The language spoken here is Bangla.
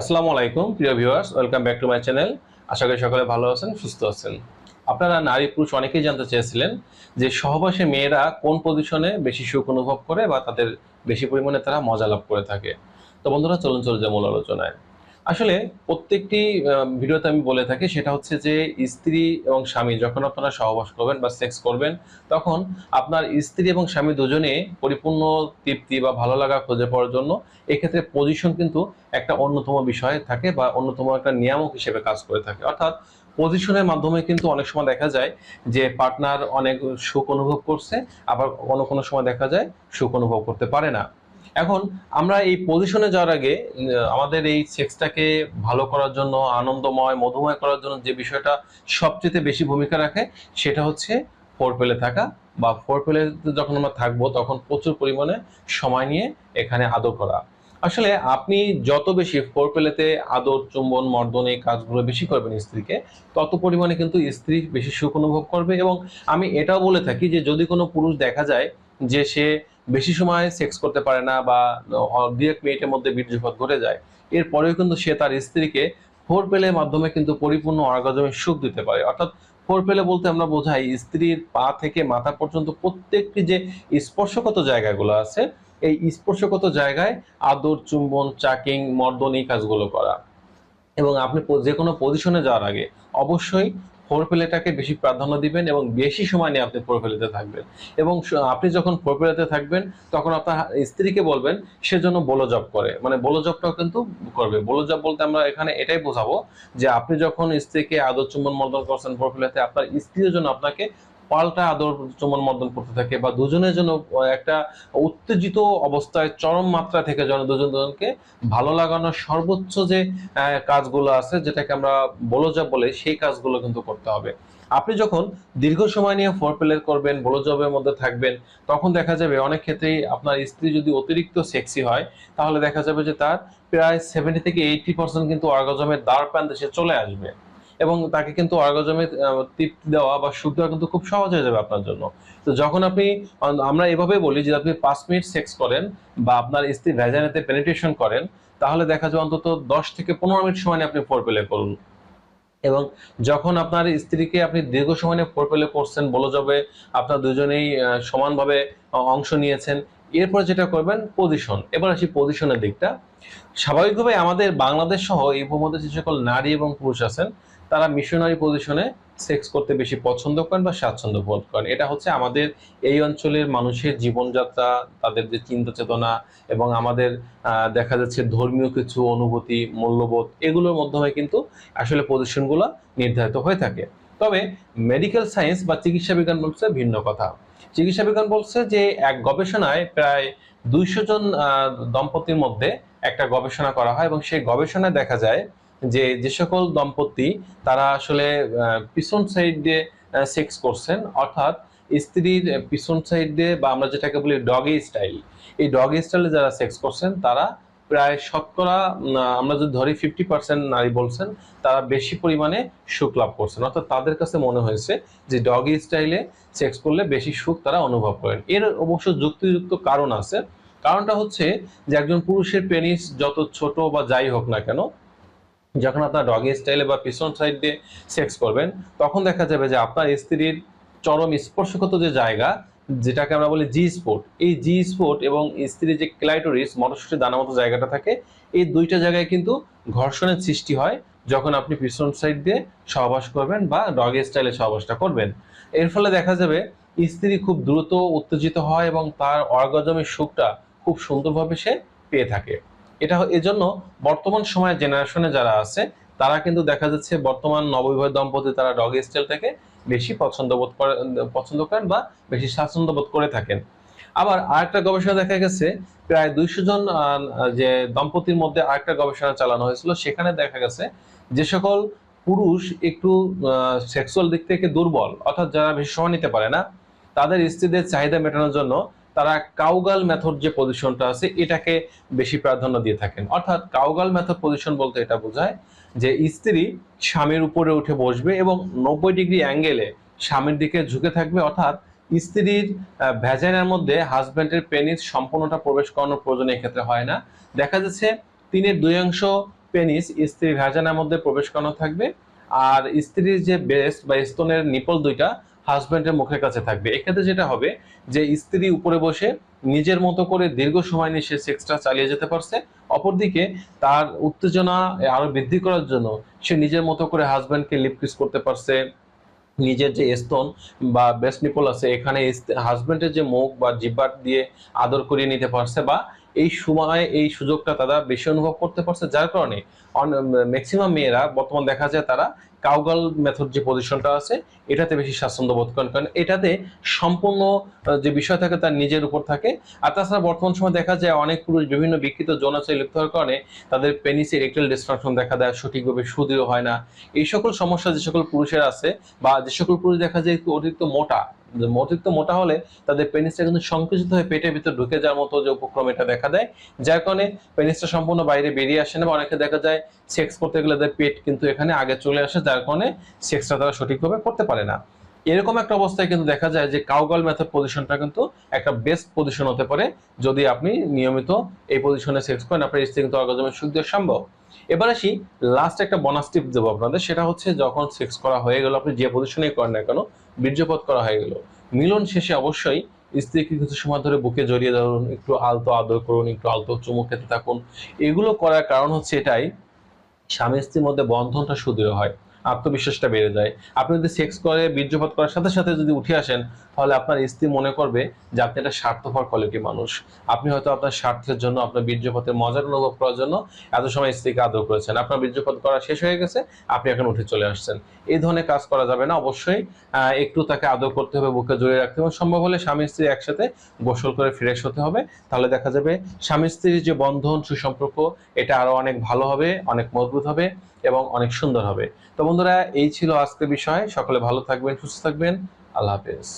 আসসালামু আলাইকুম, প্রিয় viewers, welcome back to my channel. আশা করি সকলে ভালো আছেন, সুস্থ আছেন। আপনারা নারী পুরুষ অনেকেই জানতে চেয়েছিলেন যে সহবাসে মেয়েরা কোন পজিশনে বেশি সুখ অনুভব করে বা তাদের বেশি পরিমাণে তারা মজা লাভ করে থাকে। তো বন্ধুরা, চলুন চলে যায় মূল আলোচনায়। আসলে প্রত্যেকটি ভিডিওতে আমি বলে থাকি সেটা হচ্ছে যে স্ত্রী এবং স্বামী যখন আপনারা সহবাস করবেন বা সেক্স করবেন, তখন আপনার স্ত্রী এবং স্বামী দুজনে পরিপূর্ণ তৃপ্তি বা ভালো লাগা খুঁজে পাওয়ার জন্য এক্ষেত্রে পজিশন কিন্তু একটা অন্যতম বিষয় থাকে বা অন্যতম একটা নিয়ামক হিসেবে কাজ করে থাকে। অর্থাৎ পজিশনের মাধ্যমে কিন্তু অনেক সময় দেখা যায় যে পার্টনার অনেক সুখ অনুভব করছে, আবার কোনো কোনো সময় দেখা যায় সুখ অনুভব করতে পারে না। এখন আমরা এই পজিশনে যাওয়ার আগে আমাদের এই সেক্সটাকে ভালো করার জন্য, আনন্দময়, মধুময় করার জন্য যে বিষয়টা সবচেয়ে বেশি ভূমিকা রাখে, সেটা হচ্ছে ফোর পেলে থাকা বা ফোর পেলে যখন আমরা থাকব, তখন প্রচুর পরিমাণে সময় নিয়ে এখানে আদর করা। আসলে আপনি যত বেশি ফোর পেলেতে আদর, চুম্বন, মর্দন এই কাজগুলো বেশি করবেন স্ত্রীকে, তত পরিমাণে কিন্তু স্ত্রী বেশি সুখ অনুভব করবে এবং আমি এটাও বলে থাকি যে যদি কোনো পুরুষ দেখা যায় যে সে বেশি সময় সেক্স করতে পারে না বা দু এক মিনিটের মধ্যে বীর্যপাত ঘটে যায়। এরপরেও কিন্তু সে তার স্ত্রীকে ফোর পেলের মাধ্যমে কিন্তু পরিপূর্ণ অর্গাজমের সুখ দিতে পারে। অর্থাৎ ফোর পেলে বলতে আমরা বোঝাই, স্ত্রীর পা থেকে মাথা পর্যন্ত প্রত্যেকটি যে স্পর্শগত জায়গাগুলো আছে, এই স্পর্শগত জায়গায় আদর, চুম্বন, চাকিং, মর্দন এই কাজগুলো করা। এবং আপনি যে কোনো পজিশনে যাওয়ার আগে অবশ্যই ফোর পেলেটাকে বেশি প্রাধান্য দিবেন এবং বেশি সময় নিয়ে আপনি ফোর থাকবেন। এবং আপনি যখন ফোর থাকবেন, তখন আপনার স্ত্রীকে বলবেন, সে যেন বলজব করে। মানে বলজবটাও কিন্তু করবে। বলজব বলতে আমরা এখানে এটাই বোঝাবো যে আপনি যখন স্ত্রীকে আদর চুম্বন মর্দন করছেন ফোর আপনার স্ত্রীর জন্য আপনাকে পাল্টা আদর চুম্বন মর্দন করতে থাকে বা দুজনের জন্য একটা উত্তেজিত অবস্থায় চরম মাত্রা থেকে যেন দুজন দুজনকে ভালো লাগানোর সর্বোচ্চ যে কাজগুলো আছে, যেটাকে আমরা বলোজব বলে, সেই কাজগুলো কিন্তু করতে হবে। আপনি যখন দীর্ঘ সময় নিয়ে ফোর প্লেয়ার করবেন, বলোজবের মধ্যে থাকবেন, তখন দেখা যাবে অনেক ক্ষেত্রেই আপনার স্ত্রী যদি অতিরিক্ত সেক্সি হয়, তাহলে দেখা যাবে যে তার প্রায় সেভেন্টি থেকে এইটি পার্সেন্ট কিন্তু অর্গাজমের দ্বার প্রান্তে সে চলে আসবে। এবং তাকে কিন্তু অর্গাজমে তৃপ্তি দেওয়া বা সুখ দেওয়া কিন্তু খুব সহজ হয়ে যাবে আপনার জন্য। তো যখন আপনি, আমরা এভাবে বলি যে আপনি পাঁচ মিনিট সেক্স করেন বা আপনার স্ত্রী ভ্যাজানাতে পেনিট্রেশন করেন, তাহলে দেখা যায় অন্তত দশ থেকে পনেরো মিনিট সময় আপনি ফোর প্লে করুন। এবং যখন আপনার স্ত্রীকে আপনি দীর্ঘ সময় ফোর প্লে করছেন, বলে যাবে, আপনার দুজনেই সমানভাবে অংশ নিয়েছেন, এরপর যেটা করবেন পজিশন এবার আসি পজিশনের দিকটা। স্বাভাবিকভাবে আমাদের বাংলাদেশ সহ এই উপমধ্যে যে সকল নারী এবং পুরুষ আছেন তারা মিশনারি পজিশনে সেক্স করতে বেশি পছন্দ করেন বা স্বাচ্ছন্দ্য বোধ করেন। এটা হচ্ছে আমাদের এই অঞ্চলের মানুষের জীবনযাত্রা, তাদের যে চিন্তা চেতনা এবং আমাদের দেখা যাচ্ছে ধর্মীয় কিছু অনুভূতি, মূল্যবোধ, এগুলোর মাধ্যমে কিন্তু আসলে পজিশনগুলো নির্ধারিত হয়ে থাকে। তবে মেডিকেল সায়েন্স বা চিকিৎসা বিজ্ঞান বলছে ভিন্ন কথা। চিকিৎসা বিজ্ঞান বলছে যে এক গবেষণায় প্রায় দুইশো জন দম্পতির মধ্যে একটা গবেষণা করা হয় এবং সেই গবেষণায় দেখা যায় যে যে সকল দম্পতি তারা আসলে পিছন সাইড দিয়ে সেক্স করছেন। অর্থাৎ স্ত্রীর পিছন সাইড দিয়ে বা আমরা যেটাকে বলি ডগি স্টাইল এই ডগি স্টাইলে যারা সেক্স করছেন, তারা প্রায় শতকরা আমরা যদি ধরি ফিফটি পার্সেন্ট নারী বলছেন, তারা বেশি পরিমাণে সুখ লাভ করছেন। অর্থাৎ তাদের কাছে মনে হয়েছে যে ডগি স্টাইলে সেক্স করলে বেশি সুখ তারা অনুভব করেন। এর অবশ্য যুক্তিযুক্ত কারণ আছে। কারণটা হচ্ছে যে, একজন পুরুষের পেনিস যত ছোট বা যাই হোক না কেন যখন আপনার ডগি স্টাইলে বা পিছন সাইড দিয়ে সেক্স করবেন, তখন দেখা যাবে যে আপনার স্ত্রীর চরম স্পর্শগত যে জায়গা, যেটাকে আমরা বলি জি স্পোর্ট এই জি স্পোর্ট এবং স্ত্রীর যে ক্লাইটোরিস মটরশুটির দানা মতো জায়গাটা থাকে, এই দুইটা জায়গায় কিন্তু ঘর্ষণের সৃষ্টি হয় যখন আপনি পিছন সাইড দিয়ে সহবাস করবেন বা ডগি স্টাইলে সহবাসটা করবেন। এর ফলে দেখা যাবে স্ত্রী খুব দ্রুত উত্তেজিত হয় এবং তার অর্গজমের সুখটা খুব সুন্দরভাবে সে পেয়ে থাকে। এটা এজন্য বর্তমান সময়ের জেনারেশনে যারা আছে, তারা কিন্তু দেখা যাচ্ছে বর্তমান নববিবাহ দম্পতি তারা ডগ স্টাইলটাকে বেশি পছন্দ বোধ করে, পছন্দ করেন বা বেশি স্বাচ্ছন্দ্য বোধ করে থাকেন। আবার আরেকটা গবেষণা দেখা গেছে, প্রায় দুইশো জন যে দম্পতির মধ্যে আরেকটা গবেষণা চালানো হয়েছিল, সেখানে দেখা গেছে যে সকল পুরুষ একটু সেক্সুয়াল দিক থেকে দুর্বল, অর্থাৎ যারা বেশি সময় নিতে পারে না, তাদের স্ত্রীদের চাহিদা মেটানোর জন্য তারা কাউগাল মেথড যে পজিশনটা আছে, এটাকে বেশি প্রাধান্য দিয়ে থাকেন। অর্থাৎ কাউগাল মেথড পজিশন বলতে এটা বোঝায় যে স্ত্রী স্বামীর উপরে উঠে বসবে এবং নব্বই ডিগ্রি অ্যাঙ্গেলে স্বামীর দিকে ঝুঁকে থাকবে। অর্থাৎ স্ত্রীর ভ্যাজাইনার মধ্যে হাজব্যান্ডের পেনিস সম্পূর্ণটা প্রবেশ করানোর প্রয়োজন এক্ষেত্রে হয় না। দেখা যাচ্ছে তিনের দুই অংশ পেনিস স্ত্রীর ভ্যাজানার মধ্যে প্রবেশ করানো থাকবে। আর স্ত্রীর যে ব্রেস্ট বা স্তনের নিপল দুইটা হাজব্যান্ডের মুখের কাছে থাকবে। এক্ষেত্রে যেটা হবে যে স্ত্রী উপরে বসে নিজের মতো করে দীর্ঘ সময় নিয়ে সে সেক্সটা চালিয়ে যেতে পারছে। অপরদিকে তার উত্তেজনা আরও বৃদ্ধি করার জন্য সে নিজের মতো করে হাজব্যান্ডকে লিপ কিস করতে পারছে। নিজের যে স্তন বা বেস্ট নিপল আছে, এখানে হাজব্যান্ডের যে মুখ বা জিব্বার দিয়ে আদর করিয়ে নিতে পারছে বা এই সময়, এই সুযোগটা তারা বেশি অনুভব করতে পারছে, যার কারণে ম্যাক্সিমাম মেয়েরা বর্তমান দেখা যায় তারা কাউগাল মেথড যে পজিশনটা আছে, এটাতে বেশি স্বাচ্ছন্দ্য বোধ করেন। কারণ এটাতে সম্পূর্ণ যে বিষয় থাকে তার নিজের উপর থাকে। আর তাছাড়া বর্তমান সময় দেখা যায় অনেক পুরুষ, বিভিন্ন বিকৃত যৌনাচারে লিপ্ত হওয়ার কারণে তাদের পেনিসের ইরেকটাইল ডিসফাংশন দেখা দেয়, সঠিকভাবে সুদৃঢ় হয় না। এই সকল সমস্যা যে সকল পুরুষের আছে, বা যে সকল পুরুষ দেখা যায় একটু অতিরিক্ত মোটা অতিরিক্ত মোটা হলে তাদের পেনিসটা কিন্তু সংকুচিত হয়ে পেটের ভিতর ঢুকে যাওয়ার মতো যে উপক্রম এটা দেখা দেয় যার কারণে পেনিসটা সম্পূর্ণ বাইরে বেরিয়ে আসে না বা অনেকে দেখা যায় সেক্স করতে গেলে তাদের পেট কিন্তু এখানে আগে চলে আসে, যার কারণে সেক্সটা তারা সঠিকভাবে করতে পারে না। এরকম একটা অবস্থায় কিন্তু দেখা যায় যে কাউগাল মেথড পজিশনটা কিন্তু একটা বেস্ট পজিশন হতে পারে, যদি আপনি নিয়মিত এই পজিশনে সেক্স করেন, আপনার স্ত্রী কিন্তু অর্গাজমের সুখ দেওয়া সম্ভব। এবার আসি লাস্ট একটা বোনাস টিপ দেবো আপনাদের, সেটা হচ্ছে যখন সেক্স করা হয়ে গেল, আপনি যে পজিশনেই করেন না কেন বীর্যপথ করা হয়ে গেল। মিলন শেষে অবশ্যই স্ত্রীকে কিছু সময় ধরে বুকে জড়িয়ে ধরুন, একটু আলতো আদর করুন, একটু আলতো চুমু খেতে থাকুন। এগুলো করার কারণ হচ্ছে এটাই স্বামী স্ত্রীর মধ্যে বন্ধনটা সুদৃঢ় হয়। আত্মবিশ্বাসটা বেড়ে যায়। আপনি যদি সেক্স করে, বীর্যপাত করার সাথে সাথে যদি উঠে আসেন, তাহলে আপনার স্ত্রী মনে করবে যে আপনি একটা স্বার্থপর কোয়ালিটি মানুষ। আপনি হয়তো আপনার স্বার্থের জন্য, আপনার বীর্যপাতের মজার অনুভব করার জন্য এত সময় স্ত্রীকে আদর করেছেন। আপনার বীর্যপাত করা শেষ হয়ে গেছে, আপনি এখন উঠে চলে আসছেন। এই ধরনের কাজ করা যাবে না, অবশ্যই। একটু তাকে আদর করতে হবে, বুকে জড়িয়ে রাখতে হবে। সম্ভব হলে স্বামী স্ত্রী একসাথে গোসল করে ফ্রেশ হতে হবে। তাহলে দেখা যাবে স্বামী স্ত্রীর যে বন্ধন, সুসম্পর্ক, এটা আরও অনেক ভালো হবে, অনেক মজবুত হবে এবং অনেক সুন্দর হবে। তো বন্ধুরা এই ছিল আজকের বিষয়। সকলে ভালো থাকবেন সুস্থ থাকবেন। আল্লাহ হাফেজ।